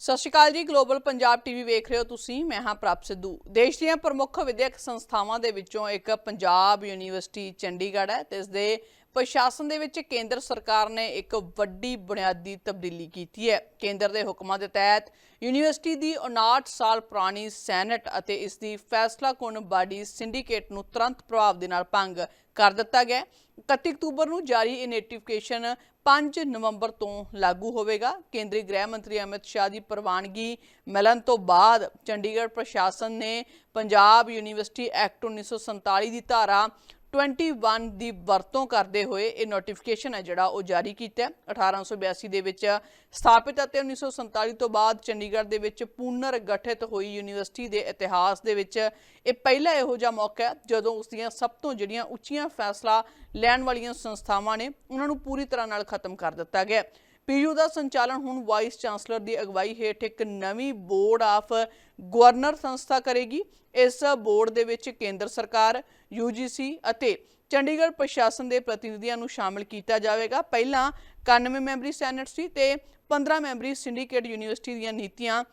ਸਤਿ ਸ਼੍ਰੀ ਅਕਾਲ ਜੀ global Punjab TV ਵੇਖ ਰਹੇ ਹੋ ਤੁਸੀਂ, ਮੈਂ ਹਾਂ ਪ੍ਰਭ ਸਿੱਧੂ। ਦੇਸ਼ ਦੀਆਂ ਪ੍ਰਮੁੱਖ ਵਿਦਿਅਕ ਸੰਸਥਾਵਾਂ ਦੇ ਵਿੱਚੋਂ ਇੱਕ ਪੰਜਾਬ ਯੂਨੀਵਰਸਿਟੀ ਚੰਡੀਗੜ੍ਹ ਹੈ, ਤੇ ਇਸ ਦੇ ਪ੍ਰਸ਼ਾਸਨ ਦੇ ਵਿੱਚ ਕੇਂਦਰ ਸਰਕਾਰ ਨੇ ਇੱਕ ਵੱਡੀ ਬੁਨਿਆਦੀ ਤਬਦੀਲੀ ਕੀਤੀ ਹੈ ਕੇਂਦਰ ਦੇ ਹੁਕਮਾਂ ਦੇ ਤਹਿਤ ਯੂਨੀਵਰਸਿਟੀ ਦੀ 59 ਸਾਲ ਪੁਰਾਣੀ ਸੈਨੇਟ ਅਤੇ ਇਸ ਦੀ ਫੈਸਲਾਕੁਨ ਬਾਡੀ ਸਿੰਡੀਕੇਟ ਨੂੰ ਤੁਰੰਤ ਪ੍ਰਭਾਵ ਦੇ ਨਾਲ ਭੰਗ ਕਰ ਦਿੱਤਾ ਗਿਆ ਹੈ। 31 ਅਕਤੂਬਰ ਨੂੰ ਜਾਰੀ ਇਹ ਨੋਟੀਫਿਕੇਸ਼ਨ 5 ਨਵੰਬਰ ਤੋਂ ਲਾਗੂ ਹੋਵੇਗਾ ਕੇਂਦਰੀ ਗ੍ਰਹਿ ਮੰਤਰੀ ਅਮਿਤ ਸ਼ਾਹ ਦੀ ਪ੍ਰਵਾਨਗੀ ਮਿਲਣ ਤੋਂ ਬਾਅਦ ਚੰਡੀਗੜ੍ਹ ਪ੍ਰਸ਼ਾਸਨ ਨੇ ਪੰਜਾਬ ਯੂਨੀਵਰਸਿਟੀ ਐਕਟ 1947 ਦੀ ਧਾਰਾ 21 ਦੀ ਵਰਤੋਂ ਕਰਦੇ ਹੋਏ ਇਹ ਨੋਟੀਫਿਕੇਸ਼ਨ ਹੈ ਜਿਹੜਾ ਉਹ ਜਾਰੀ ਕੀਤਾ ਹੈ। 1882 ਦੇ ਵਿੱਚ ਸਥਾਪਿਤ ਅਤੇ 1947 ਤੋਂ ਬਾਅਦ ਚੰਡੀਗੜ੍ਹ ਦੇ ਵਿੱਚ ਪੁਨਰ ਗਠਿਤ ਹੋਈ ਯੂਨੀਵਰਸਿਟੀ ਦੇ ਇਤਿਹਾਸ ਦੇ ਵਿੱਚ ਇਹ ਪਹਿਲਾ ਇਹੋ ਜਿਹਾ ਮੌਕਾ ਹੈ, ਜਦੋਂ ਉਸ ਦੀਆਂ ਸਭ ਤੋਂ ਜਿਹੜੀਆਂ ਉੱਚੀਆਂ ਫੈਸਲਾ ਲੈਣ ਵਾਲੀਆਂ ਸੰਸਥਾਵਾਂ ਨੇ, ਉਹਨਾਂ ਨੂੰ ਪੂਰੀ ਤਰ੍ਹਾਂ ਨਾਲ ਖਤਮ ਕਰ ਦਿੱਤਾ ਗਿਆ ਪੀਯੂ ਦਾ ਸੰਚਾਲਨ ਹੁਣ ਵਾਈਸ ਚਾਂਸਲਰ ਦੀ ਅਗਵਾਈ ਹੇਠ ਇੱਕ ਨਵੀਂ ਬੋਰਡ ਆਫ ਗਵਰਨਰ ਸੰਸਥਾ ਕਰੇਗੀ। ਇਸ ਬੋਰਡ ਦੇ ਵਿੱਚ ਕੇਂਦਰ ਸਰਕਾਰ UGC ਅਤੇ ਚੰਡੀਗੜ੍ਹ ਪ੍ਰਸ਼ਾਸਨ ਦੇ ਪ੍ਰਤੀਨਿਧੀਆਂ ਨੂੰ ਸ਼ਾਮਲ ਕੀਤਾ ਜਾਵੇਗਾ। ਪਹਿਲਾਂ 91 ਮੈਂਬਰੀ ਸੈਨੇਟ ਸੀ ਤੇ 15 ਮੈਂਬਰੀ ਸਿੰਡੀਕੇਟ ਯੂਨੀਵਰਸਿਟੀ ਦੀਆਂ ਨੀਤੀਆਂ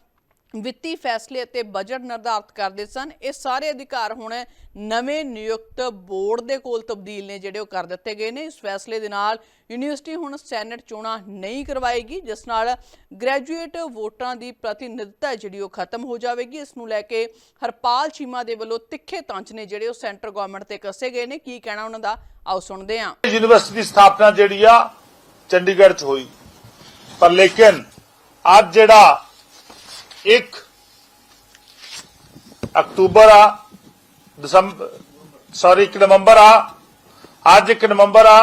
ਵਿੱਤੀ ਫੈਸਲੇ ਅਤੇ ਬਜਟ ਨਿਰਧਾਰਤ ਕਰਦੇ ਸਨ। ਇਹ ਸਾਰੇ ਅਧਿਕਾਰ ਹੁਣ ਨਵੇਂ ਨਿਯੁਕਤ ਬੋਰਡ ਦੇ ਕੋਲ ਤਬਦੀਲ ਨੇ ਜਿਹੜੇ ਉਹ ਕਰ ਦਿੱਤੇ ਗਏ ਨੇ। ਇਸ ਫੈਸਲੇ ਦੇ ਨਾਲ ਯੂਨੀਵਰਸਿਟੀ ਹੁਣ ਸੈਨੇਟ ਚੋਣਾਂ ਨਹੀਂ ਕਰਵਾਏਗੀ, ਜਿਸ ਨਾਲ ਗ੍ਰੈਜੂਏਟ ਵੋਟਰਾਂ ਦੀ ਪ੍ਰਤੀਨਿਧਤਾ ਜਿਹੜੀ ਉਹ ਖਤਮ ਹੋ ਜਾਵੇਗੀ। ਇਸ ਨੂੰ ਲੈ ਕੇ ਹਰਪਾਲ ਚੀਮਾ ਦੇ ਵੱਲੋਂ ਤਿੱਖੇ ਤੰਜ ਨੇ ਜਿਹੜੇ ਉਹ ਸੈਂਟਰ ਗਵਰਨਮੈਂਟ ਤੇ ਕੱਸੇ ਗਏ ਨੇ। ਕੀ ਕਹਿਣਾ ਉਹਨਾਂ ਦਾ? ਆਓ ਸੁਣਦੇ ਹਾਂ। ਯੂਨੀਵਰਸਿਟੀ ਦੀ ਸਥਾਪਨਾ ਜਿਹੜੀ ਆ ਚੰਡੀਗੜ੍ਹ 'ਚ ਹੋਈ। ਪਰ ਲੇਕਿਨ ਅੱਜ ਜਿਹੜਾ 1 ਅਕਤੂਬਰ ਆ ਦਸੰਬਰ ਸੌਰੀ 1 ਨਵੰਬਰ ਆ, ਅੱਜ 1 ਨਵੰਬਰ ਆ।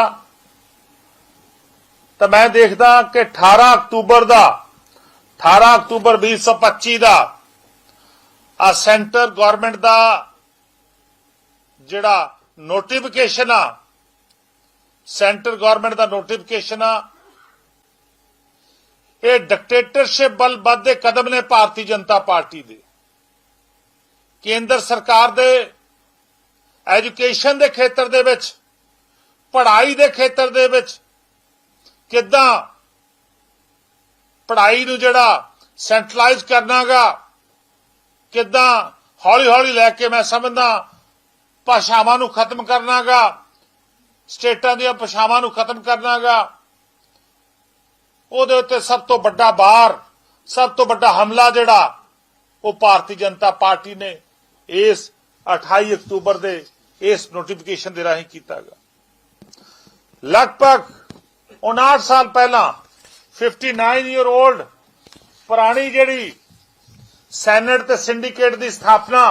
ਤਾਂ ਮੈਂ ਦੇਖਦਾ ਕਿ 18 ਅਕਤੂਬਰ ਦਾ 18 ਅਕਤੂਬਰ 2025 ਦਾ ਆ ਸੈਂਟਰ ਗਵਰਨਮੈਂਟ ਦਾ ਜਿਹੜਾ ਨੋਟੀਫਿਕੇਸ਼ਨ ਆ, ਸੈਂਟਰ ਗਵਰਨਮੈਂਟ ਦਾ ਨੋਟੀਫਿਕੇਸ਼ਨ ਆ ਇਹ ਡਿਕਟੇਟਰਸ਼ਿਪ ਵੱਲ ਵੱਧਦੇ ਕਦਮ ਨੇ ਭਾਰਤੀ ਜਨਤਾ ਪਾਰਟੀ ਦੇ। ਕੇਂਦਰ ਸਰਕਾਰ ਦੇ ਐਜੂਕੇਸ਼ਨ ਦੇ ਖੇਤਰ ਦੇ ਵਿੱਚ, ਪੜ੍ਹਾਈ ਦੇ ਖੇਤਰ ਦੇ ਵਿੱਚ ਕਿੱਦਾਂ ਪੜ੍ਹਾਈ ਨੂੰ ਜਿਹੜਾ ਸੈਂਟਰਲਾਈਜ਼ ਕਰਨਾਗਾ, ਕਿੱਦਾਂ ਹੌਲੀ ਹੌਲੀ ਲੈ ਕੇ ਮੈਂ ਸਮਝਦਾ ਭਾਸ਼ਾਵਾਂ ਨੂੰ ਖਤਮ ਕਰਨਾਗਾ, ਸਟੇਟਾਂ ਦੀਆਂ ਭਾਸ਼ਾਵਾਂ ਨੂੰ ਖਤਮ ਕਰਨਾਗਾ ਉਹਦੇ ਉੱਤੇ ਸਭ ਤੋਂ ਵੱਡਾ ਬਾਰ, ਸਭ ਤੋਂ ਵੱਡਾ ਹਮਲਾ ਜਿਹੜਾ, ਉਹ ਭਾਰਤੀ ਜਨਤਾ ਪਾਰਟੀ ਨੇ ਇਸ 28 ਅਕਤੂਬਰ ਦੇ ਇਸ ਨੋਟੀਫਿਕੇਸ਼ਨ ਦੇ ਰਾਹੀਂ ਕੀਤਾ ਕੀਤਾਗਾ ਲਗਭਗ 59 ਸਾਲ ਪਹਿਲਾਂ 59 ਈਅਰ 올ਡ ਪੁਰਾਣੀ ਜਿਹੜੀ ਸੈਨੇਟ ਤੇ ਸਿੰਡੀਕੇਟ ਦੀ ਸਥਾਪਨਾ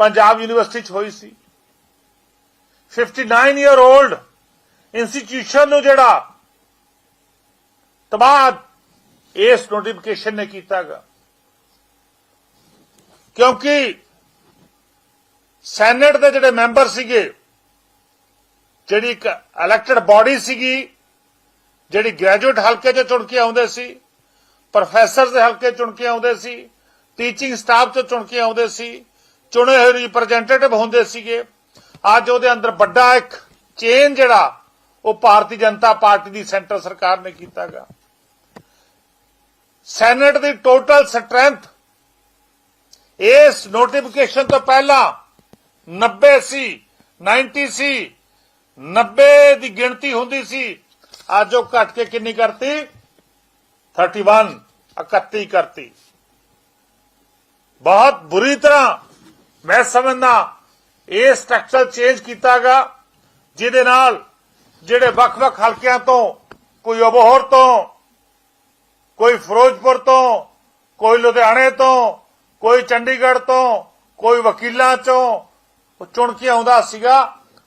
ਪੰਜਾਬ ਯੂਨੀਵਰਸਿਟੀ 'ਚ ਹੋਈ ਸੀ। 59 ਈਅਰ 올ਡ ਇੰਸਟੀਟਿਊਸ਼ਨ ਨੂੰ ਜਿਹੜਾ ਤਬਾਹ ਇਸ ਨੋਟੀਫਿਕੇਸ਼ਨ ਨੇ ਕੀਤਾਗਾ ਕਿਉਂਕਿ ਸੈਨੇਟ ਦੇ ਜਿਹੜੇ ਮੈਂਬਰ ਸੀਗੇ ਜਿਹੜੀ ਇੱਕ ਇਲੈਕਟਡ ਬਾਡੀ ਸੀਗੀ ਜਿਹੜੀ ਗ੍ਰੈਜੂਏਟ ਹਲਕੇ 'ਚ ਚੁਣ ਕੇ ਆਉਂਦੇ ਸੀ ਪ੍ਰੋਫੈਸਰ ਦੇ ਹਲਕੇ ਚੁਣ ਕੇ ਆਉਂਦੇ ਸੀ ਟੀਚਿੰਗ ਸਟਾਫ 'ਚ ਚੁਣ ਕੇ ਆਉਂਦੇ ਸੀ ਚੁਣੇ ਹੋਏ ਰਿਪਰੈਜ਼ੈਂਟੇਟਿਵ ਹੁੰਦੇ ਸੀਗੇ ਅੱਜ ਉਹਦੇ ਅੰਦਰ ਵੱਡਾ ਇੱਕ ਚੇਨ ਜਿਹੜਾ ਉਹ ਭਾਰਤੀ ਜਨਤਾ ਪਾਰਟੀ ਦੀ ਸੈਂਟਰ ਸਰਕਾਰ ਨੇ ਕੀਤਾਗਾ ਸੈਨੇਟ ਦੀ ਟੋਟਲ ਸਟਰੈਂਥ ਇਸ ਨੋਟੀਫਿਕੇਸ਼ਨ ਤੋਂ ਪਹਿਲਾਂ 90 ਸੀ 90 ਸੀ 90 ਦੀ ਗਿਣਤੀ ਹੁੰਦੀ ਸੀ। ਅੱਜ ਉਹ ਘਟ ਕੇ ਕਿੰਨੀ ਕਰਤੀ? 31 31 ਕਰਤੀ। ਬਹੁਤ ਬੁਰੀ ਤਰ੍ਹਾਂ ਮੈਂ ਸਮਝਦਾ ਇਹ ਸਟਰਕਚਰ ਚੇਂਜ ਕੀਤਾਗਾ, ਜਿਹਦੇ ਨਾਲ ਜਿਹੜੇ ਵੱਖ-ਵੱਖ ਹਲਕਿਆਂ ਤੋਂ, ਕੋਈ ਅਬੋਹਰ ਤੋਂ ਕੋਈ ਫਿਰੋਜ਼ਪੁਰ ਤੋਂ, ਕੋਈ ਲੁਧਿਆਣੇ ਤੋਂ, ਕੋਈ ਚੰਡੀਗੜ੍ਹ ਤੋਂ, ਕੋਈ ਵਕੀਲਾਂ ਚੋਂ, ਉਹ ਚੁਣ ਕੇ ਆਉਂਦਾ ਸੀਗਾ।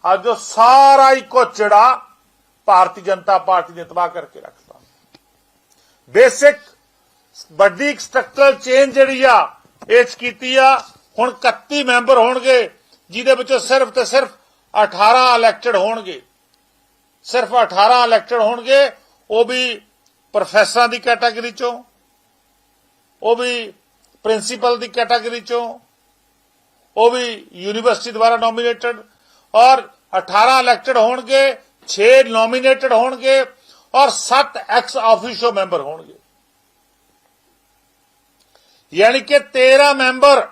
ਅੱਜ ਉਹ ਸਾਰਾ ਹੀ ਕੋਚੜਾ ਭਾਰਤੀ ਜਨਤਾ ਪਾਰਟੀ ਨੇ ਤਬਾਹ ਕਰਕੇ ਰੱਖਤਾ ਬੇਸਿਕ, ਵੱਡੀ ਸਟਰਕਚਰਲ ਚੇਂਜ ਜਿਹੜੀ ਆ, ਇਹ 'ਚ ਕੀਤੀ ਆ। ਹੁਣ 31 ਮੈਂਬਰ ਹੋਣਗੇ, ਜਿਹਦੇ ਵਿੱਚੋਂ ਸਿਰਫ ਤੇ ਸਿਰਫ 18 ਇਲੈਕਟਡ ਹੋਣਗੇ। ਸਿਰਫ 18 ਇਲੈਕਟਡ ਹੋਣਗੇ, ਉਹ ਵੀ ਪ੍ਰੋਫੈਸਰਾਂ ਦੀ ਕੈਟਾਗਰੀ ਚੋਂ, ਉਹ ਵੀ ਪ੍ਰਿੰਸੀਪਲ ਦੀ ਕੈਟਾਗਰੀ ਚੋਂ, ਉਹ ਵੀ ਯੂਨੀਵਰਸਿਟੀ ਦੁਆਰਾ ਨੋਮੀਨੇਟਡ, ਔਰ 18 ਇਲੈਕਟਡ ਹੋਣਗੇ 6 ਨੋਮੀਨੇਟਡ ਹੋਣਗੇ, ਔਰ 7 ਐਕਸ ਆਫੀਸ਼ੋ ਮੈਂਬਰ ਹੋਣਗੇ। ਯਾਨੀ ਕਿ 13 ਮੈਂਬਰ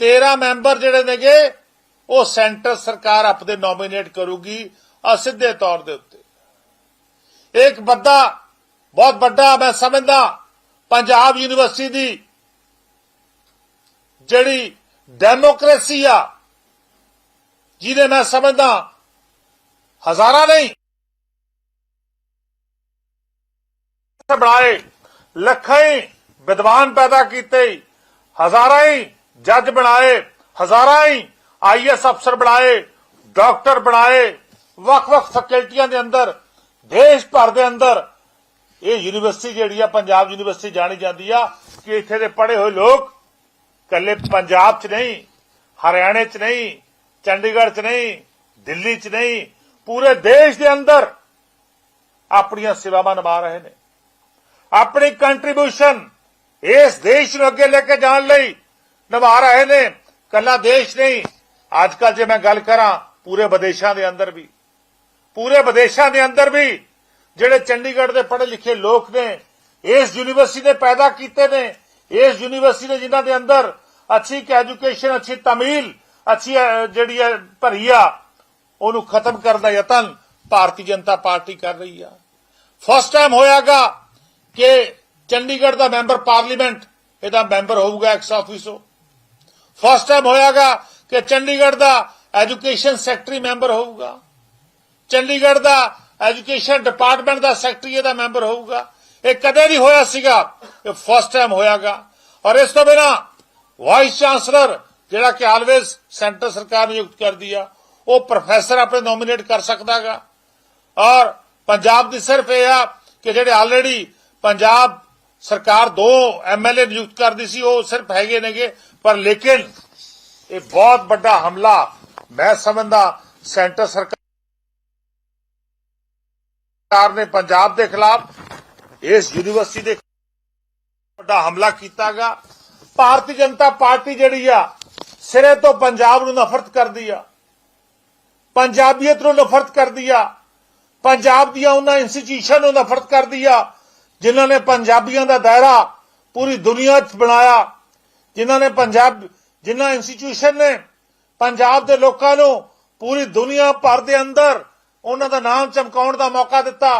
13 ਮੈਂਬਰ ਜਿਹੜੇ ਨੇਗੇ, ਉਹ ਸੈਂਟਰ ਸਰਕਾਰ ਆਪਦੇ ਨੋਮੀਨੇਟ ਕਰੂਗੀ ਅਸਿੱਧੇ ਤੌਰ ਦੇ ਉੱਤੇ। ਇੱਕ ਵੱਡਾ ਬਹੁਤ ਵੱਡਾ ਮੈਂ ਸਮਝਦਾ ਪੰਜਾਬ ਯੂਨੀਵਰਸਿਟੀ ਦੀ ਜਿਹੜੀ ਡੈਮੋਕ੍ਰੇਸੀ ਆ ਜਿਹਨੇ ਮੈਂ ਸਮਝਦਾ ਹਜ਼ਾਰਾਂ ਨਹੀਂ। ਬਣਾਏ, ਲੱਖਾਂ ਹੀ ਵਿਦਵਾਨ ਪੈਦਾ ਕੀਤੇ, ਹਜ਼ਾਰਾਂ ਹੀ ਜੱਜ ਬਣਾਏ, ਹਜ਼ਾਰਾਂ ਹੀ ਆਈਐਸ ਅਫਸਰ ਬਣਾਏ, ਡਾਕਟਰ ਬਣਾਏ, ਵੱਖ-ਵੱਖ ਫੈਕਲਟੀਆਂ ਦੇ ਅੰਦਰ ਦੇਸ਼ ਭਰ ਦੇ ਅੰਦਰ ਇਹ ਯੂਨੀਵਰਸਿਟੀ ਜਿਹੜੀ ਆ, ਪੰਜਾਬ ਯੂਨੀਵਰਸਿਟੀ ਜਾਣੀ ਜਾਂਦੀ ਆ, ਕਿ ਇੱਥੇ ਦੇ ਪੜ੍ਹੇ ਹੋਏ ਲੋਕ ਕੱਲੇ ਪੰਜਾਬ 'ਚ ਨਹੀਂ, ਹਰਿਆਣੇ 'ਚ ਨਹੀਂ, ਚੰਡੀਗੜ੍ਹ 'ਚ ਨਹੀਂ, ਦਿੱਲੀ 'ਚ ਨਹੀਂ, ਪੂਰੇ ਦੇਸ਼ ਦੇ ਅੰਦਰ ਆਪਣੀਆਂ ਸੇਵਾਵਾਂ ਨਿਭਾ ਰਹੇ ਨੇ। ਆਪਣੀ ਕੰਟਰੀਬਿਊਸ਼ਨ ਇਸ ਦੇਸ਼ ਨੂੰ ਅੱਗੇ ਲੈ ਕੇ ਜਾਣ ਲਈ ਨਿਭਾ ਰਹੇ ਨੇ। ਕੱਲਾ ਦੇਸ਼ ਨਹੀਂ, ਅੱਜ ਕੱਲ ਜੇ ਮੈਂ ਗੱਲ ਕਰਾਂ, ਪੂਰੇ ਵਿਦੇਸ਼ਾਂ ਦੇ ਅੰਦਰ ਵੀ। ਪੂਰੇ ਵਿਦੇਸ਼ਾਂ ਦੇ ਅੰਦਰ ਵੀ ਜਿਹੜੇ ਚੰਡੀਗੜ੍ਹ ਦੇ ਪੜ੍ਹੇ ਲਿਖੇ ਲੋਕ ਨੇ, ਇਸ ਯੂਨੀਵਰਸਿਟੀ ਨੇ ਪੈਦਾ ਕੀਤੇ ਨੇ, ਇਸ ਯੂਨੀਵਰਸਿਟੀ ਦੇ ਜਿਨ੍ਹਾਂ ਦੇ ਅੰਦਰ ਅੱਛੀ ਐਜੂਕੇਸ਼ਨ, ਅੱਛੀ ਤਮੀਲ, ਅੱਛੀ ਜਿਹੜੀ ਹੈ ਭਰੀ ਆ, ਉਹਨੂੰ ਖਤਮ ਕਰਨ ਦਾ ਯਤਨ ਭਾਰਤੀ ਜਨਤਾ ਪਾਰਟੀ ਕਰ ਰਹੀ ਆ। ਫਸਟ ਟਾਈਮ ਹੋਇਆਗਾ ਕਿ ਚੰਡੀਗੜ੍ਹ ਦਾ ਮੈਂਬਰ ਪਾਰਲੀਮੈਂਟ ਇਹਦਾ ਮੈਂਬਰ ਹੋਊਗਾ ਐਕਸ ਆਫਿਸੋ ਫਸਟ ਟਾਈਮ ਹੋਇਆਗਾ ਕਿ ਚੰਡੀਗੜ੍ਹ ਦਾ ਐਜੂਕੇਸ਼ਨ ਸੈਕਟਰੀ ਮੈਂਬਰ ਹੋਊਗਾ। ਚੰਡੀਗੜ੍ਹ ਦਾ ਐਜੂਕੇਸ਼ਨ ਡਿਪਾਰਟਮੈਂਟ ਦਾ ਸੈਕਟਰੀ ਇਹਦਾ ਮੈਂਬਰ ਹੋਊਗਾ। ਇਹ ਕਦੇ ਨਹੀਂ ਹੋਇਆ ਸੀਗਾ, ਇਹ ਫਸਟ ਟਾਈਮ ਹੋਇਆਗਾ। ਔਰ ਇਸ ਤੋਂ ਬਿਨਾ ਵਾਈਸ ਚਾਂਸਲਰ ਜਿਹੜਾ ਕਿ ਆਲਵੇਜ਼ ਸੈਂਟਰ ਸਰਕਾਰ ਨਿਯੁਕਤ ਕਰਦੀ ਆ, ਉਹ ਪ੍ਰੋਫੈਸਰ ਆਪਣੇ ਨੋਮੀਨੇਟ ਕਰ ਸਕਦਾਗਾ। ਔਰ ਪੰਜਾਬ ਦੀ ਸਿਰਫ ਇਹ ਆ ਕਿ ਜਿਹੜੇ ਆਲਰੇਡੀ ਪੰਜਾਬ ਸਰਕਾਰ ਦੋ ਐਮਐਲਏ ਨਿਯੁਕਤ ਕਰਦੀ ਸੀ, ਉਹ ਸਿਰਫ ਹੈਗੇ ਨੇਗੇ, ਪਰ ਲੇਕਿਨ ਇਹ ਬਹੁਤ ਵੱਡਾ ਹਮਲਾ ਮੈਂ ਸਮਝਦਾ ਸੈਂਟਰ ਸਰਕਾਰ ਸਰਕਾਰ ਨੇ ਪੰਜਾਬ ਦੇ ਖਿਲਾਫ, ਇਸ ਯੂਨੀਵਰਸਿਟੀ ਦੇ ਵੱਡਾ ਹਮਲਾ ਕੀਤਾਗਾ। ਭਾਰਤੀ ਜਨਤਾ ਪਾਰਟੀ ਜਿਹੜੀ ਆ, ਸਿਰੇ ਤੋਂ ਪੰਜਾਬ ਨੂੰ ਨਫ਼ਰਤ ਕਰਦੀ ਆ। ਪੰਜਾਬੀਅਤ ਨੂੰ ਨਫ਼ਰਤ ਕਰਦੀ ਆ। ਪੰਜਾਬ ਦੀਆਂ ਉਹਨਾਂ ਇੰਸਟੀਟਿਊਸ਼ਨ ਨੂੰ ਨਫ਼ਰਤ ਕਰਦੀ ਆ, ਜਿਨ੍ਹਾਂ ਨੇ ਪੰਜਾਬੀਆਂ ਦਾ ਦਾਇਰਾ ਪੂਰੀ ਦੁਨੀਆ 'ਚ ਬਣਾਇਆ। ਜਿਨ੍ਹਾਂ ਨੇ ਪੰਜਾਬ, ਜਿਨ੍ਹਾਂ ਇੰਸਟੀਟਿਊਸ਼ਨ ਨੇ ਪੰਜਾਬ ਦੇ ਲੋਕਾਂ ਨੂੰ ਪੂਰੀ ਦੁਨੀਆ ਭਰ ਦੇ ਅੰਦਰ ਉਹਨਾਂ ਦਾ ਨਾਮ ਚਮਕਾਉਣ ਦਾ ਮੌਕਾ ਦਿੱਤਾ।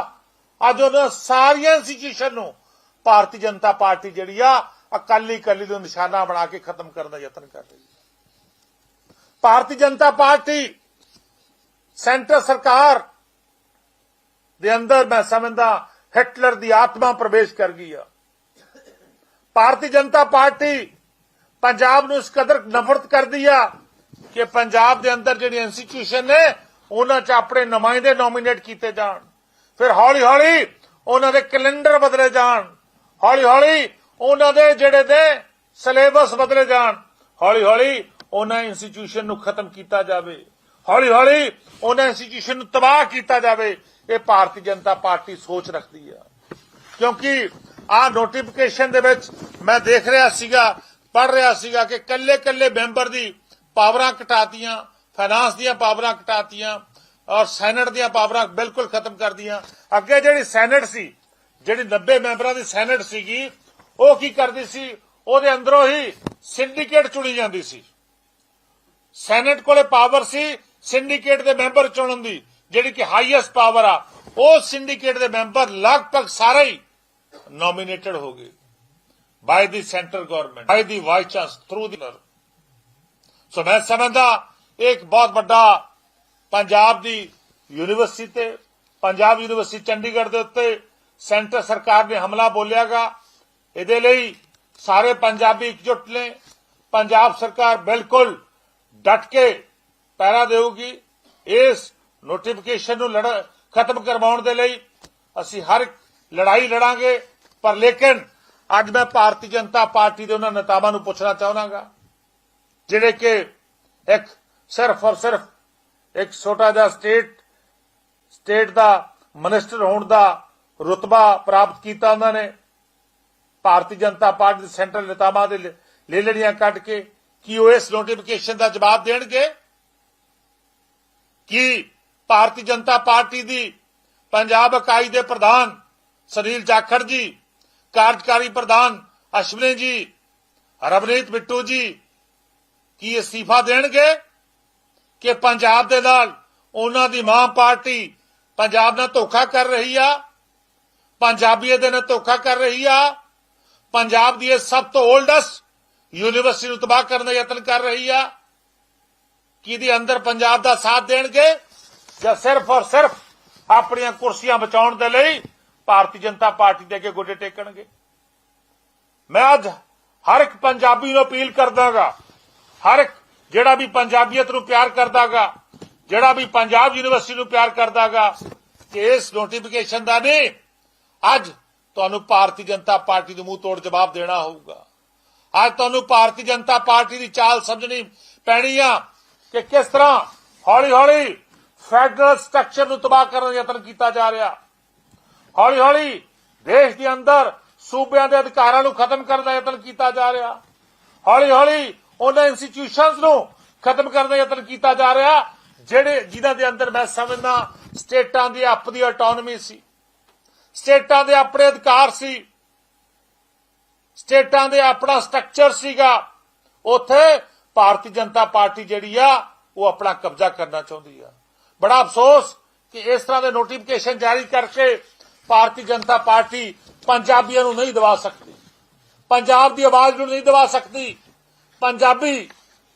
ਅੱਜ ਉਹਨਾਂ ਸਾਰੀਆਂ ਇੰਸਟੀਟਿਊਸ਼ਨ ਨੂੰ ਭਾਰਤੀ ਜਨਤਾ ਪਾਰਟੀ ਜਿਹੜੀ ਆ, ਅਕਾਲੀ ਅਕਾਲੀ ਨੂੰ ਨਿਸ਼ਾਨਾ ਬਣਾ ਕੇ ਖਤਮ ਕਰਨ ਦਾ ਯਤਨ ਕਰ ਰਹੀ ਹੈ। ਭਾਰਤੀ ਜਨਤਾ ਪਾਰਟੀ, ਸੈਂਟਰ ਸਰਕਾਰ ਦੇ ਅੰਦਰ ਮੈਂ ਸਮਝਦਾ ਹਿਟਲਰ ਦੀ ਆਤਮਾ ਪ੍ਰਵੇਸ਼ ਕਰ ਗਈ ਆ। ਭਾਰਤੀ ਜਨਤਾ ਪਾਰਟੀ ਪੰਜਾਬ ਨੂੰ ਇਸ ਕਦਰ ਨਫ਼ਰਤ ਕਰਦੀ ਆ ਕਿ ਪੰਜਾਬ ਦੇ ਅੰਦਰ ਜਿਹੜੀ ਇੰਸਟੀਟਿਊਸ਼ਨ ਨੇ ਉਹਨਾਂ 'ਚ ਆਪਣੇ ਨੁਮਾਇੰਦੇ ਨੋਮੀਨੇਟ ਕੀਤੇ ਜਾਣ। ਫਿਰ ਹੌਲੀ ਹੌਲੀ ਉਹਨਾਂ ਦੇ ਕੈਲੰਡਰ ਬਦਲੇ ਜਾਣ। ਹੌਲੀ ਹੌਲੀ ਉਹਨਾਂ ਦੇ ਜਿਹੜੇ ਦੇ ਸਿਲੇਬਸ ਬਦਲੇ ਜਾਣ। ਹੌਲੀ ਹੌਲੀ ਉਹਨਾਂ ਇੰਸਟੀਚਿਊਸ਼ਨ ਨੂੰ ਖਤਮ ਕੀਤਾ ਜਾਵੇ। ਹੌਲੀ ਹੌਲੀ ਉਹਨਾਂ ਇੰਸਟੀਚਿਊਸ਼ਨ ਨੂੰ ਤਬਾਹ ਕੀਤਾ ਜਾਵੇ। ਇਹ ਭਾਰਤੀ ਜਨਤਾ ਪਾਰਟੀ ਸੋਚ ਰੱਖਦੀ ਆ। ਕਿਉਂਕਿ ਆ ਨੋਟੀਫਿਕੇਸ਼ਨ ਦੇ ਵਿੱਚ ਮੈਂ ਦੇਖ ਰਿਹਾ ਸੀਗਾ ਪੜ ਰਿਹਾ ਸੀਗਾ ਕਿ ਕੱਲੇ ਕੱਲੇ ਮੈਂਬਰ ਦੀ ਪਾਵਰਾਂ ਘਟਾਤੀਆਂ। ਫਾਈਨਾਂਸ ਦੀਆਂ ਪਾਵਰਾਂ ਘਟਾਤੀਆਂ ਔਰ ਸੈਨੇਟ ਦੀਆਂ ਪਾਵਰਾਂ ਬਿਲਕੁਲ ਖਤਮ ਕਰਦੀਆਂ ਅੱਗੇ ਜਿਹੜੀ ਸੈਨੇਟ ਸੀ, ਜਿਹੜੀ 90 ਮੈਂਬਰਾਂ ਦੀ ਸੈਨੇਟ ਸੀਗੀ, ਉਹ ਕੀ ਕਰਦੀ ਸੀ? ਉਹਦੇ ਅੰਦਰੋਂ ਹੀ ਸਿੰਡੀਕੇਟ ਚੁਣੀ ਜਾਂਦੀ ਸੀ। ਸੈਨੇਟ ਕੋਲੇ ਪਾਵਰ ਸੀ ਸਿੰਡੀਕੇਟ ਦੇ ਮੈਂਬਰ ਚੁਣਨ ਦੀ, ਜਿਹੜੀ ਕਿ ਹਾਈਐਸਟ ਪਾਵਰ ਆ, ਉਹ ਸਿੰਡੀਕੇਟ ਦੇ ਮੈਂਬਰ ਲਗਭਗ ਸਾਰੇ ਹੀ ਨੋਮੀਨੇਟਡ ਹੋ ਗਏ by the centre government by the vice chance through the so ਮੈਂ ਸਮਝਦਾ ਇੱਕ ਬਹੁਤ ਵੱਡਾ ਪੰਜਾਬ ਦੀ ਯੂਨੀਵਰਸਿਟੀ ਤੇ, ਪੰਜਾਬ ਯੂਨੀਵਰਸਿਟੀ ਚੰਡੀਗੜ੍ਹ ਦੇ ਉੱਤੇ ਸੈਂਟਰ ਸਰਕਾਰ ਨੇ ਹਮਲਾ ਬੋਲਿਆਗਾ। ਇਹਦੇ ਲਈ ਸਾਰੇ ਪੰਜਾਬੀ ਇਕਜੁੱਟ ਨੇ, ਪੰਜਾਬ ਸਰਕਾਰ ਬਿਲਕੁਲ ਡਟ ਕੇ ਪੈਰਾ ਦੇਊਗੀ। ਇਸ ਨੋਟੀਫਿਕੇਸ਼ਨ ਨੂੰ ਲੜ, ਖਤਮ ਕਰਵਾਉਣ ਦੇ ਲਈ ਅਸੀਂ ਹਰ ਇੱਕ ਲੜਾਈ ਲੜਾਂਗੇ, ਪਰ ਲੇਕਿਨ ਅੱਜ ਮੈਂ ਭਾਰਤੀ ਜਨਤਾ ਪਾਰਟੀ ਦੇ ਉਹਨਾਂ ਨੇਤਾਵਾਂ ਨੂੰ ਪੁੱਛਣਾ ਚਾਹਣਾਗਾ ਜਿਹੜੇ ਕਿ ਇੱਕ ਸਿਰਫ ਔਰ ਸਿਰਫ ਇੱਕ ਛੋਟਾ ਜਿਹਾ ਸਟੇਟ ਸਟੇਟ ਦਾ ਮਿਨਿਸਟਰ ਹੋਣ ਦਾ ਰੁਤਬਾ ਪ੍ਰਾਪਤ ਕੀਤਾ ਉਹਨਾਂ ਨੇ। ਭਾਰਤੀ ਜਨਤਾ ਪਾਰਟੀ ਦੇ ਸੈਂਟਰਲ ਨੇਤਾਵਾਂ ਦੇ ਲੇਲੜੀਆਂ ਕੱਢ ਕੇ ਕੀ ਉਹ ਇਸ ਨੋਟੀਫਿਕੇਸ਼ਨ ਦਾ ਜਵਾਬ ਦੇਣਗੇ? ਕਿ ਭਾਰਤੀ ਜਨਤਾ ਪਾਰਟੀ ਦੀ ਪੰਜਾਬ ਇਕਾਈ ਦੇ ਪ੍ਰਧਾਨ ਸੁਨੀਲ ਜਾਖੜ ਜੀ, ਕਾਰਜਕਾਰੀ ਪ੍ਰਧਾਨ ਅਸ਼ਵਨੀ ਜੀ, ਰਵਨੀਤ ਬਿੱਟੂ ਜੀ, ਕੀ ਅਸਤੀਫਾ ਦੇਣਗੇ? ਕਿ ਪੰਜਾਬ ਦੇ ਨਾਲ ਉਹਨਾਂ ਦੀ ਮਾਂ ਪਾਰਟੀ ਪੰਜਾਬ ਨਾਲ ਧੋਖਾ ਕਰ ਰਹੀ ਆ ਪੰਜਾਬੀਅਤ ਦੇ ਨਾਲ ਧੋਖਾ ਕਰ ਰਹੀ ਆ, ਪੰਜਾਬ ਦੀ ਇਹ ਸਭ ਤੋਂ 올ਡੈਸਟ ਯੂਨੀਵਰਸਿਟੀ ਨੂੰ ਤਬਾਹ ਕਰਨ ਦਾ ਯਤਨ ਕਰ ਰਹੀ ਆ। ਕਿਹਦੇ ਅੰਦਰ ਪੰਜਾਬ ਦਾ ਸਾਥ ਦੇਣਗੇ ਜਾਂ ਸਿਰਫ ਔਰ ਸਿਰਫ ਆਪਣੀਆਂ ਕੁਰਸੀਆਂ ਬਚਾਉਣ ਦੇ ਲਈ ਭਾਰਤੀ ਜਨਤਾ ਪਾਰਟੀ ਦੇ ਅੱਗੇ ਗੋਡੇ ਟੇਕਣਗੇ? ਮੈਂ ਅੱਜ ਹਰ ਇੱਕ ਪੰਜਾਬੀ ਨੂੰ ਅਪੀਲ ਕਰਦਾਗਾ, ਹਰ ਇੱਕ ਜਿਹੜਾ ਵੀ ਪੰਜਾਬੀਅਤ ਨੂੰ ਪਿਆਰ ਕਰਦਾਗਾ, ਜਿਹੜਾ ਵੀ ਪੰਜਾਬ ਯੂਨੀਵਰਸਿਟੀ ਨੂੰ ਪਿਆਰ ਕਰਦਾਗਾ, ਕਿ ਇਸ ਨੋਟੀਫਿਕੇਸ਼ਨ ਦਾ ਨਹੀਂ, ਅੱਜ ਤੁਹਾਨੂੰ ਭਾਰਤੀ ਜਨਤਾ ਪਾਰਟੀ ਦੇ ਮੂੰਹ ਤੋੜ ਜਵਾਬ ਦੇਣਾ ਹੋਊਗਾ। ਅੱਜ ਤੁਹਾਨੂੰ ਭਾਰਤੀ ਜਨਤਾ ਪਾਰਟੀ ਦੀ ਚਾਲ ਸਮਝਣੀ ਪੈਣੀ ਆ ਕਿ ਕਿਸ ਤਰ੍ਹਾਂ ਹੌਲੀ ਹੌਲੀ ਫੈਡਰਲ ਸਟਰਕਚਰ ਨੂੰ ਤਬਾਹ ਕਰਨ ਦਾ ਯਤਨ ਕੀਤਾ ਜਾ ਰਿਹਾ। ਹੌਲੀ ਹੌਲੀ ਦੇਸ਼ ਦੇ ਅੰਦਰ ਸੂਬਿਆਂ ਦੇ ਅਧਿਕਾਰਾਂ ਨੂੰ ਖਤਮ ਕਰਨ ਦਾ ਯਤਨ ਕੀਤਾ ਜਾ ਰਿਹਾ। ਹੌਲੀ ਹੌਲੀ ਉਹਨਾਂ ਇੰਸਟੀਟਿਊਸ਼ਨਸ ਨੂੰ ਖਤਮ ਕਰਨ ਦਾ ਯਤਨ ਕੀਤਾ ਜਾ ਰਿਹਾ, ਜਿਹੜੇ ਜਿਨ੍ਹਾਂ ਦੇ ਅੰਦਰ ਮੈਂ ਸਮਝਦਾ, ਸਟੇਟਾਂ ਦੀ ਆਪਣੀ ਆਟੋਨਮੀ ਸੀ, ਸਟੇਟਾਂ ਦੇ ਆਪਣੇ ਅਧਿਕਾਰ ਸੀ, ਸਟੇਟਾਂ ਦੇ ਆਪਣਾ ਸਟਰਕਚਰ ਸੀਗਾ, ਉੱਥੇ ਭਾਰਤੀ ਜਨਤਾ ਪਾਰਟੀ ਜਿਹੜੀ ਆ, ਉਹ ਆਪਣਾ ਕਬਜ਼ਾ ਕਰਨਾ ਚਾਹੁੰਦੀ ਆ। ਬੜਾ ਅਫਸੋਸ ਕਿ ਇਸ ਤਰ੍ਹਾਂ ਦੇ ਨੋਟੀਫਿਕੇਸ਼ਨ ਜਾਰੀ ਕਰਕੇ ਭਾਰਤੀ ਜਨਤਾ ਪਾਰਟੀ ਪੰਜਾਬੀਆਂ ਨੂੰ ਨਹੀਂ ਦਵਾ ਸਕਦੀ, ਪੰਜਾਬ ਦੀ ਆਵਾਜ਼ ਨੂੰ ਨਹੀਂ ਦਵਾ ਸਕਦੀ ਪੰਜਾਬੀ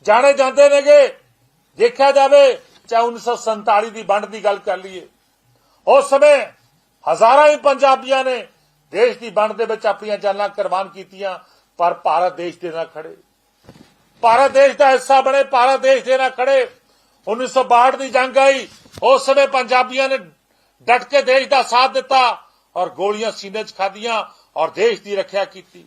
ਜਾਣੇ ਜਾਂਦੇ ਨੇਗੇ। ਦੇਖਿਆ ਜਾਵੇ ਚਾਹੇ 1947 ਦੀ ਵੰਡ ਦੀ ਗੱਲ ਕਰ ਲਈਏ। ਉਸ ਸਮੇਂ ਹਜ਼ਾਰਾਂ ਹੀ ਪੰਜਾਬੀਆਂ ਨੇ ਦੇਸ਼ ਦੀ ਵੰਡ ਦੇ ਵਿੱਚ ਆਪਣੀਆਂ ਜਾਨਾਂ ਕੁਰਬਾਨ ਕੀਤੀਆਂ, ਪਰ ਭਾਰਤ ਦੇਸ਼ ਦੇ ਨਾਲ ਖੜੇ ਭਾਰਤ ਦੇਸ਼ ਦਾ ਹਿੱਸਾ ਬਣੇ, ਭਾਰਤ ਦੇਸ਼ ਦੇ ਨਾਲ ਖੜੇ 1962 ਦੀ ਜੰਗ ਆਈ। ਉਸ ਸਮੇਂ ਪੰਜਾਬੀਆਂ ਨੇ ਡਟ ਕੇ ਦੇਸ਼ ਦਾ ਸਾਥ ਦਿੱਤਾ ਔਰ ਗੋਲੀਆਂ ਸੀਨੇ 'ਚ ਖਾਧੀਆਂ ਔਰ ਦੇਸ਼ ਦੀ ਰੱਖਿਆ ਕੀਤੀ।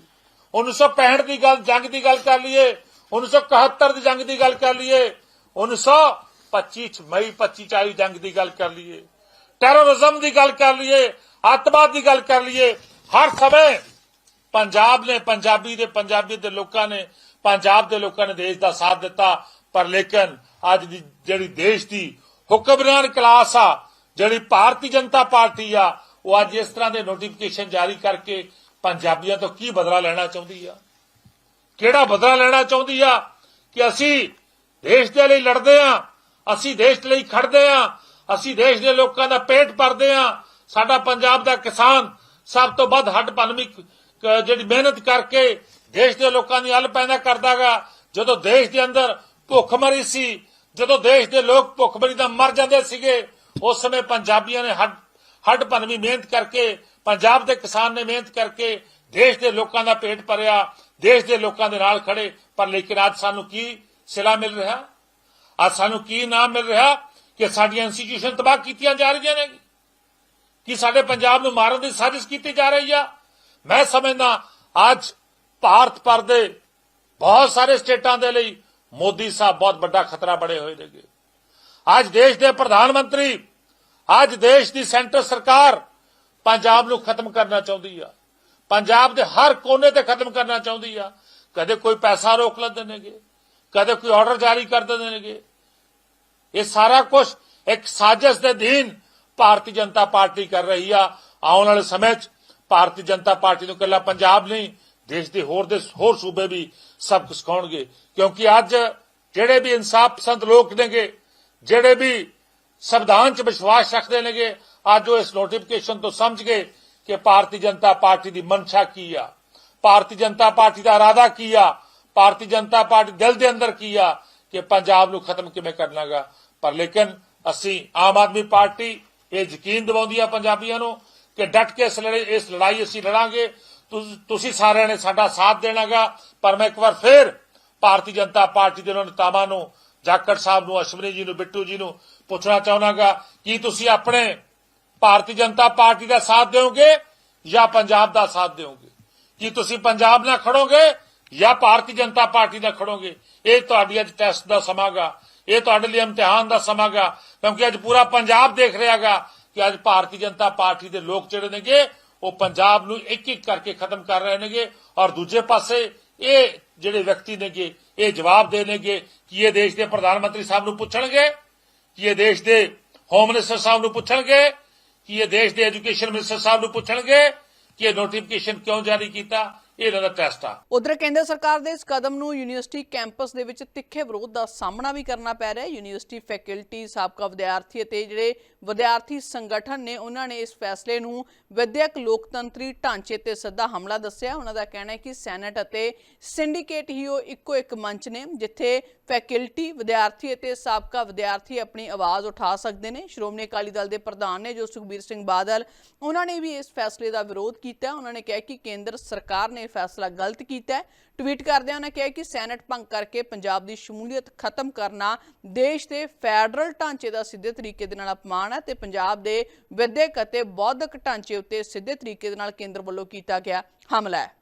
1965 ਦੀ ਗੱਲ, ਜੰਗ ਦੀ ਗੱਲ ਕਰ ਲਈਏ। 1971 ਦੀ ਜੰਗ ਦੀ ਗੱਲ ਕਰ ਲਈਏ 1925 ਚ ਮਈ 25 ਚ ਜੰਗ ਦੀ ਗੱਲ ਕਰ ਲਈਏ, ਟੈਰੋਰਿਜ਼ਮ ਦੀ ਗੱਲ ਕਰ ਲਈਏ, ਅੱਤਵਾਦ ਦੀ ਗੱਲ ਕਰ ਲਈਏ, ਹਰ ਸਮੇਂ ਪੰਜਾਬ ਨੇ, ਪੰਜਾਬੀ ਦੇ ਪੰਜਾਬੀ ਦੇ ਲੋਕਾਂ ਨੇ, ਪੰਜਾਬ ਦੇ ਲੋਕਾਂ ਨੇ ਦੇਸ਼ ਦਾ ਸਾਥ ਦਿੱਤਾ, ਪਰ ਲੇਕਿਨ ਅੱਜ ਦੀ ਜਿਹੜੀ ਦੇਸ਼ ਦੀ ਹੁਕਮਰਾਨ ਕਲਾਸ ਆ, ਜਿਹੜੀ ਭਾਰਤੀ ਜਨਤਾ ਪਾਰਟੀ ਆ, ਉਹ ਅੱਜ ਇਸ ਤਰ੍ਹਾਂ ਦੇ ਨੋਟੀਫਿਕੇਸ਼ਨ ਜਾਰੀ ਕਰਕੇ ਪੰਜਾਬੀਆਂ ਤੋਂ ਕੀ ਬਦਲਾ ਲੈਣਾ ਚਾਹੁੰਦੀ ਆ? ਕਿਹੜਾ ਬਦਲਾ ਲੈਣਾ ਚਾਹੁੰਦੀ ਆ ਕਿ ਅਸੀਂ ਦੇਸ਼ ਦੇ ਲਈ ਲੜਦੇ ਆ, ਅਸੀਂ ਦੇਸ਼ ਲਈ ਖੜਦੇ ਆ, ਅਸੀਂ ਦੇਸ਼ ਦੇ ਲੋਕਾਂ ਦਾ ਪੇਟ ਭਰਦੇ ਆ। ਸਾਡਾ ਪੰਜਾਬ ਦਾ ਕਿਸਾਨ ਸਭ ਤੋਂ ਵੱਧ ਹੱਡ ਭੰਨਵੀ ਜਿਹੜੀ ਮਿਹਨਤ ਕਰਕੇ ਦੇਸ਼ ਦੇ ਲੋਕਾਂ ਦੀ ਹੱਲ ਪੈਦਾ ਕਰਦਾਗਾ। ਜਦੋਂ ਦੇਸ਼ ਦੇ ਅੰਦਰ ਭੁੱਖਮਰੀ ਸੀ, ਜਦੋਂ ਦੇਸ਼ ਦੇ ਲੋਕ ਭੁੱਖਮਰੀ ਦਾ ਮਰ ਜਾਂਦੇ ਸੀਗੇ, ਉਸ ਸਮੇਂ ਪੰਜਾਬੀਆਂ ਨੇ ਹੱਡ ਹੱਡ ਭੰਨਵੀ ਮਿਹਨਤ ਕਰਕੇ, ਪੰਜਾਬ ਦੇ ਕਿਸਾਨ ਨੇ ਮਿਹਨਤ ਕਰਕੇ ਦੇਸ਼ ਦੇ ਲੋਕਾਂ ਦਾ ਪੇਟ ਭਰਿਆ। ਦੇਸ਼ ਦੇ ਲੋਕਾਂ ਦੇ ਨਾਲ ਖੜੇ, ਪਰ ਲੇਕਿਨ ਅੱਜ ਸਾਨੂੰ ਕੀ ਸਿਲਾ ਮਿਲ ਰਿਹਾ? ਅੱਜ ਸਾਨੂੰ ਕੀ ਨਾਮ ਮਿਲ ਰਿਹਾ ਕਿ ਸਾਡੀਆਂ ਇੰਸਟੀਟਿਊਸ਼ਨ ਤਬਾਹ ਕੀਤੀਆਂ ਜਾ ਰਹੀਆਂ ਨੇ? ਕਿ ਸਾਡੇ ਪੰਜਾਬ ਨੂੰ ਮਾਰਨ ਦੀ ਸਾਜ਼ਿਸ਼ ਕੀਤੀ ਜਾ ਰਹੀ ਆ? ਮੈਂ ਸਮਝਦਾ ਅੱਜ ਭਾਰਤ ਭਰ ਦੇ ਬਹੁਤ ਸਾਰੇ ਸਟੇਟਾਂ ਦੇ ਲਈ ਮੋਦੀ ਸਾਹਿਬ ਬਹੁਤ ਵੱਡਾ ਖਤਰਾ ਬਣੇ ਹੋਏ ਨੇਗੇ। ਅੱਜ ਦੇਸ਼ ਦੇ ਪ੍ਰਧਾਨ ਮੰਤਰੀ, ਅੱਜ ਦੇਸ਼ ਦੀ ਸੈਂਟਰ ਸਰਕਾਰ ਪੰਜਾਬ ਨੂੰ ਖਤਮ ਕਰਨਾ ਚਾਹੁੰਦੀ ਆ। ਪੰਜਾਬ ਦੇ ਹਰ ਕੋਨੇ ਤੇ ਖਤਮ ਕਰਨਾ ਚਾਹੁੰਦੀ ਆ। ਕਦੇ ਕੋਈ ਪੈਸਾ ਰੋਕ ਲੈਂਦੇ ਨੇਗੇ, ਕਦੇ ਕੋਈ ਆਰਡਰ ਜਾਰੀ ਕਰ ਦਿੰਦੇ ਨੇਗੇ। ਇਹ ਸਾਰਾ ਕੁਝ ਇੱਕ ਸਾਜ਼ਿਸ਼ ਦੇ ਅਧੀਨ ਭਾਰਤੀ ਜਨਤਾ ਪਾਰਟੀ ਕਰ ਰਹੀ ਆ। ਆਉਣ ਵਾਲੇ ਸਮੇਂ 'ਚ ਭਾਰਤੀ ਜਨਤਾ ਪਾਰਟੀ ਨੂੰ ਇਕੱਲਾ ਪੰਜਾਬ ਨਹੀਂ, ਦੇਸ਼ ਦੇ ਹੋਰ ਦੇ ਹੋਰ ਸੂਬੇ ਵੀ ਸਭ ਕੁਝ ਸਿਖਾਉਣਗੇ। ਕਿਉਂਕਿ ਅੱਜ ਜਿਹੜੇ ਵੀ ਇਨਸਾਫ ਪਸੰਦ ਲੋਕ ਨੇਗੇ, ਜਿਹੜੇ ਵੀ ਸੰਵਿਧਾਨ 'ਚ ਵਿਸ਼ਵਾਸ ਰੱਖਦੇ ਨੇਗੇ, ਅੱਜ ਉਹ ਇਸ ਨੋਟੀਫਿਕੇਸ਼ਨ ਤੋਂ ਸਮਝ ਗਏ ਕਿ ਭਾਰਤੀ ਜਨਤਾ ਪਾਰਟੀ ਦੀ ਮਨਸ਼ਾ ਕੀ ਆ? ਭਾਰਤੀ ਜਨਤਾ ਪਾਰਟੀ ਦਾ ਇਰਾਦਾ ਕੀ ਆ? ਭਾਰਤੀ ਜਨਤਾ ਪਾਰਟੀ ਦਿਲ ਦੇ ਅੰਦਰ ਕੀ ਆ ਕਿ ਪੰਜਾਬ ਨੂੰ ਖਤਮ ਕਿਵੇਂ ਕਰਨਾਗਾ? ਪਰ ਲੇਕਿਨ ਅਸੀਂ ਆਮ ਆਦਮੀ ਪਾਰਟੀ ਇਹ ਯਕੀਨ ਦਿਵਾਉਂਦੀ ਆ ਪੰਜਾਬੀਆਂ ਨੂੰ ਕਿ ਡਟ ਕੇ ਇਸ ਲੜਾਈ ਇਸ ਲੜਾਈ ਅਸੀਂ ਲੜਾਂਗੇ। ਤੁਸੀਂ ਸਾਰਿਆਂ ਨੇ ਸਾਡਾ ਸਾਥ ਦੇਣਾਗਾ। ਪਰ ਮੈਂ ਇੱਕ ਵਾਰ ਫੇਰ ਭਾਰਤੀ ਜਨਤਾ ਪਾਰਟੀ ਦੇ ਉਹਨਾਂ ਨੇਤਾਵਾਂ ਨੂੰ, ਜਾਖੜ ਸਾਹਿਬ ਨੂੰ, ਅਸ਼ਵਨੀ ਜੀ ਨੂੰ, ਬਿੱਟੂ ਜੀ ਨੂੰ ਪੁੱਛਣਾ ਚਾਹਣਾਗਾ ਕਿ ਤੁਸੀਂ ਆਪਣੇ ਭਾਰਤੀ ਜਨਤਾ ਪਾਰਟੀ ਦਾ ਸਾਥ ਦਿਓਗੇ ਜਾਂ ਪੰਜਾਬ ਦਾ ਸਾਥ ਦਿਓਗੇ? ਕੀ ਤੁਸੀਂ ਪੰਜਾਬ ਨਾਲ ਖੜੋਗੇ ਜਾਂ ਭਾਰਤੀ ਜਨਤਾ ਪਾਰਟੀ ਨਾਲ ਖੜੋਗੇ? ਇਹ ਤੁਹਾਡੀ ਅੱਜ ਟੈਸਟ ਦਾ ਸਮਾਂਗਾ ਇਹ ਤੁਹਾਡੇ ਲਈ ਇਮਤਿਹਾਨ ਦਾ ਸਮਾਂਗਾ ਕਿਉਂਕਿ ਅੱਜ ਪੂਰਾ ਪੰਜਾਬ ਦੇਖ ਰਿਹਾਗਾ ਕਿ ਅੱਜ ਭਾਰਤੀ ਜਨਤਾ ਪਾਰਟੀ ਦੇ ਲੋਕ ਜਿਹੜੇ ਨੇਗੇ, ਉਹ ਪੰਜਾਬ ਨੂੰ ਇੱਕ ਇੱਕ ਕਰਕੇ ਖਤਮ ਕਰ ਰਹੇ ਨੇਗੇ। ਔਰ ਦੂਜੇ ਪਾਸੇ ਇਹ ਜਿਹੜੇ ਵਿਅਕਤੀ ਨੇਗੇ, ਇਹ ਜਵਾਬ ਦੇਣਗੇ ਕਿ ਇਹ ਦੇਸ਼ ਦੇ ਪ੍ਰਧਾਨ ਮੰਤਰੀ ਸਾਹਿਬ ਨੂੰ ਪੁੱਛਣਗੇ, ਕਿ ਇਹ ਦੇਸ਼ ਦੇ ਹੋਮ ਮਿਨਿਸਟਰ ਸਾਹਿਬ ਨੂੰ ਪੁੱਛਣਗੇ ਕਿ ਇਹ ਦੇਸ਼ ਦੇ ਐਜੂਕੇਸ਼ਨ ਮਿਨਿਸਟਰ ਸਾਹਿਬ ਨੂੰ ਪੁੱਛਣਗੇ ਕਿ ਇਹ ਨੋਟੀਫਿਕੇਸ਼ਨ ਕਿਉਂ ਜਾਰੀ ਕੀਤਾ? ਇਹਨਾਂ ਦਾ ਟੈਸਟ ਆ। ਉਧਰ ਕੇਂਦਰ ਸਰਕਾਰ ਦੇ ਇਸ ਕਦਮ ਨੂੰ ਯੂਨੀਵਰਸਿਟੀ ਕੈਂਪਸ ਦੇ ਵਿੱਚ ਤਿੱਖੇ ਵਿਰੋਧ ਦਾ ਸਾਹਮਣਾ ਵੀ ਕਰਨਾ ਪੈ ਰਿਹਾ ਹੈ। ਯੂਨੀਵਰਸਿਟੀ ਫੈਕਲਟੀ, ਸਾਬਕਾ ਵਿਦਿਆਰਥੀ ਅਤੇ ਜਿਹੜੇ ਵਿਦਿਆਰਥੀ ਸੰਗਠਨ ਨੇ, ਉਹਨਾਂ ਨੇ ਇਸ ਫੈਸਲੇ ਨੂੰ ਵਿਦਿਅਕ ਲੋਕਤੰਤਰੀ ਢਾਂਚੇ ਤੇ ਸਿੱਧਾ ਹਮਲਾ ਦੱਸਿਆ। ਉਹਨਾਂ ਦਾ ਕਹਿਣਾ ਹੈ ਕਿ ਸੈਨੇਟ ਅਤੇ ਸਿੰਡੀਕੇਟ ਹੀ ਉਹ ਇੱਕੋ ਇੱਕ ਮੰਚ ਨੇ, ਜਿੱਥੇ ਫੈਕਲਟੀ, ਵਿਦਿਆਰਥੀ ਅਤੇ ਸਾਬਕਾ ਵਿਦਿਆਰਥੀ ਆਪਣੀ ਆਵਾਜ਼ ਉਠਾ ਸਕਦੇ ਨੇ। ਸ਼੍ਰੋਮਣੀ ਅਕਾਲੀ ਦਲ ਦੇ ਪ੍ਰਧਾਨ ਨੇ, ਜੋ ਸੁਖਬੀਰ ਸਿੰਘ ਬਾਦਲ, ਉਹਨਾਂ ਨੇ ਵੀ ਇਸ ਫੈਸਲੇ ਦਾ ਵਿਰੋਧ ਕੀਤਾ। ਉਹਨਾਂ ਨੇ ਕਿਹਾ ਕਿ ਕੇਂਦਰ ਸਰਕਾਰ ਨੇ ਇਹ ਫੈਸਲਾ ਗਲਤ ਕੀਤਾ ਟਵੀਟ ਕਰਦਿਆਂ ਉਹਨਾਂ ਕਿਹਾ ਕਿ ਸੈਨੇਟ ਭੰਗ ਕਰਕੇ ਪੰਜਾਬ ਦੀ ਸ਼ਮੂਲੀਅਤ ਖਤਮ ਕਰਨਾ ਦੇਸ਼ ਦੇ ਫੈਡਰਲ ਢਾਂਚੇ ਦਾ ਸਿੱਧੇ ਤਰੀਕੇ ਦੇ ਨਾਲ ਅਪਮਾਨ ਹੈ ਤੇ ਪੰਜਾਬ ਦੇ ਵਿਦਿਅਕ ਅਤੇ ਬੌਧਿਕ ਢਾਂਚੇ ਉੱਤੇ ਸਿੱਧੇ ਤਰੀਕੇ ਦੇ ਨਾਲ ਕੇਂਦਰ ਵੱਲੋਂ ਕੀਤਾ ਗਿਆ ਹਮਲਾ ਹੈ।